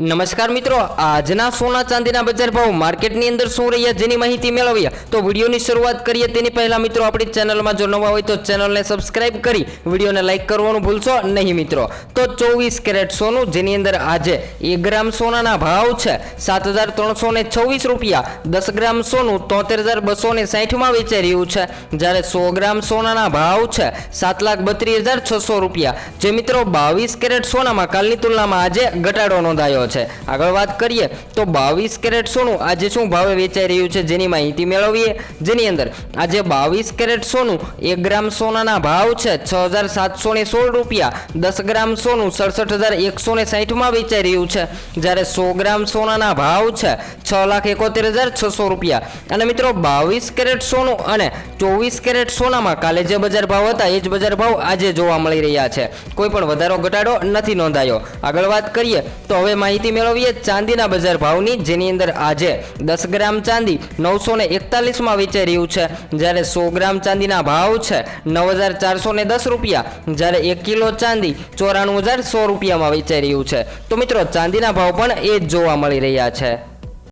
નમસ્કાર મિત્રો, આજના સોના ચાંદીના બજાર ભાવ માર્કેટની અંદર શું રહ્યા જેની માહિતી મેળવીએ? તો વિડીયોની શરૂઆત કરીએ તેની પહેલાં મિત્રો, આપણી ચેનલમાં જો નવા હોય તો ચેનલને સબસ્ક્રાઇબ કરી વિડીયોને લાઇક કરવાનું ભૂલશો નહીં મિત્રો. તો ચોવીસ કેરેટ સોનું, જેની અંદર આજે એક ગ્રામ સોનાના ભાવ છે, સાત હજાર ત્રણસો ને છવ્વીસ રૂપિયા. દસ ગ્રામ સોનું તોતેર હજાર બસો ને સાહીઠમાં વેચાઈ રહ્યું છે. જ્યારે સો ગ્રામ સોનાના ભાવ છે, સાત લાખ બત્રીસ હજાર છસો રૂપિયા. જે મિત્રો, બાવીસ કેરેટ સોનામાં કાલની તુલનામાં આજે ઘટાડો નોંધાયો છે. આગળ વાત કરીએ તો બાવીસ કેરેટ સોનું આજે શું ભાવે વેચાઈ રહ્યું છે જેની માહિતી મેળવીએ? જેની અંદર આજે બાવીસ કેરેટ સોનું એક ગ્રામ સોનાના ભાવ છે. છ હજાર સાતસો ને સોળ રૂપિયા. દસ ગ્રામ સોનું સડસઠ હજાર એકસો ને સાહીઠમાં વેચાઈ રહ્યું છે. જ્યારે સો ગ્રામ સોનાના ભાવ છે છ લાખ એકોતેર હજાર છસો રૂપિયા. અને મિત્રો બાવીસ કેરેટ સોનું અને ચોવીસ કેરેટ સોનામાં કાલે જે બજાર ભાવ હતા, એ જ બજાર ભાવ આજે જોવા મળી રહ્યા છે. કોઈ પણ વધારો ઘટાડો નથી નોંધાયો. આગળ વાત કરીએ તો હવે માહિતી મેળવીએ ચાંદીના બજાર ભાવની, જેની અંદર આજે દસ ગ્રામ ચાંદી નવસો ને એકતાલીસમાં વેચાઈ રહ્યું છે. જ્યારે સો ગ્રામ ચાંદીના ભાવ છે નવ હજાર ચારસો ને દસ રૂપિયા. જ્યારે એક કિલો ચાંદી ચોરાણું હજાર સો રૂપિયામાં વેચાઈ રહ્યું છે. તો મિત્રો, ચાંદીના ભાવ પણ એ જ જોવા મળી રહ્યા છે.